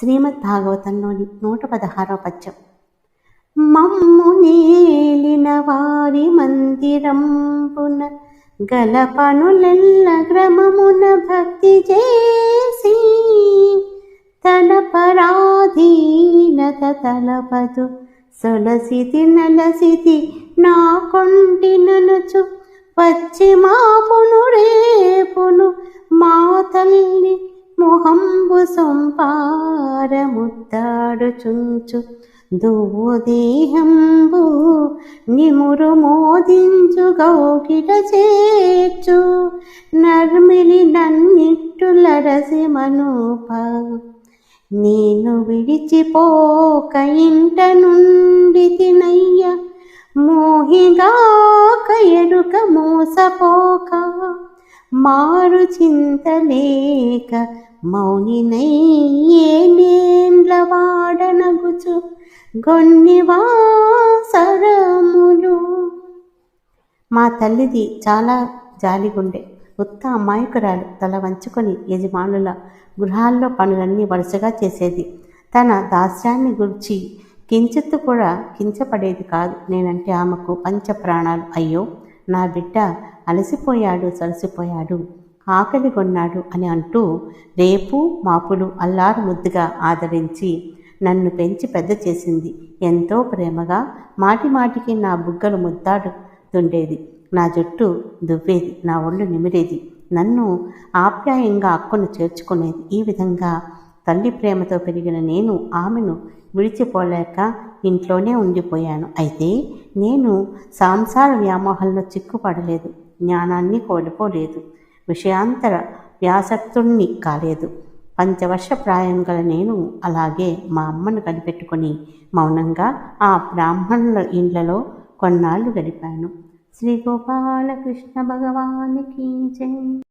శ్రీమద్ భాగవతంలోని నూట పదహారవ పద్యం. మమ్ము నేలిన వారి మందిరంపున గల పనులెల్ల గ్రమమున భక్తి చేసి తన పరాధీనత తలపదు. సొలసితి నలసితి నా కొంటిననుచు వచ్చి మాపును రేపును మా తల్లి మొహంబు సొంపారముద్దాడుచుంచు దువ్వుదేహంబు నిమురు మోదించు గౌకిట చేర్చు. నర్మిలి నన్నిట్టులరసి మనూప నేను విడిచిపోక ఇంట నుండి తినయ్య. మోహిగాక ఎరుక మోసపోక మారు చింతలేక మౌనినయ్యేనేండ్ల వాడనగుచు గొన్నివాసరములు మా తల్లిది చాలా జాలిగుండే. ఉత్త అమాయకురాలు తల వంచుకొని యజమానుల గృహాల్లో పనులన్నీ వరుసగా చేసేది. తన దాస్యాన్ని గురించి కించిత్తు కూడా కించపడేది కాదు. నేనంటే ఆమెకు పంచ ప్రాణాలు అయ్యో నా బిడ్డ అలసిపోయాడు సలసిపోయాడు ఆకలి కొన్నాడు అని అంటూ రేపు మాపులు అల్లారు ముద్దుగా ఆదరించి నన్ను పెంచి పెద్ద చేసింది. ఎంతో ప్రేమగా మాటి మాటికి నా బుగ్గలు ముద్దాడుతుండేది. నా జుట్టు దువ్వేది నా ఒళ్ళు నిమిరేది. నన్ను ఆప్యాయంగా అక్కను చేర్చుకునేది. ఈ విధంగా తల్లి ప్రేమతో పెరిగిన నేను ఆమెను విడిచిపోలేక ఇంట్లోనే ఉండిపోయాను. అయితే నేను సంసార వ్యామోహంలో చిక్కుపడలేదు. జ్ఞానాన్ని కోల్పోలేదు విషయాంతర వ్యాసక్తుణ్ణి కాలేదు పంచవర్ష ప్రాయం గల నేను అలాగే మా అమ్మను కనిపెట్టుకొని మౌనంగా ఆ బ్రాహ్మణుల ఇండ్లలో కొన్నాళ్ళు గడిపాను శ్రీ గోపాలకృష్ణ భగవానికి జై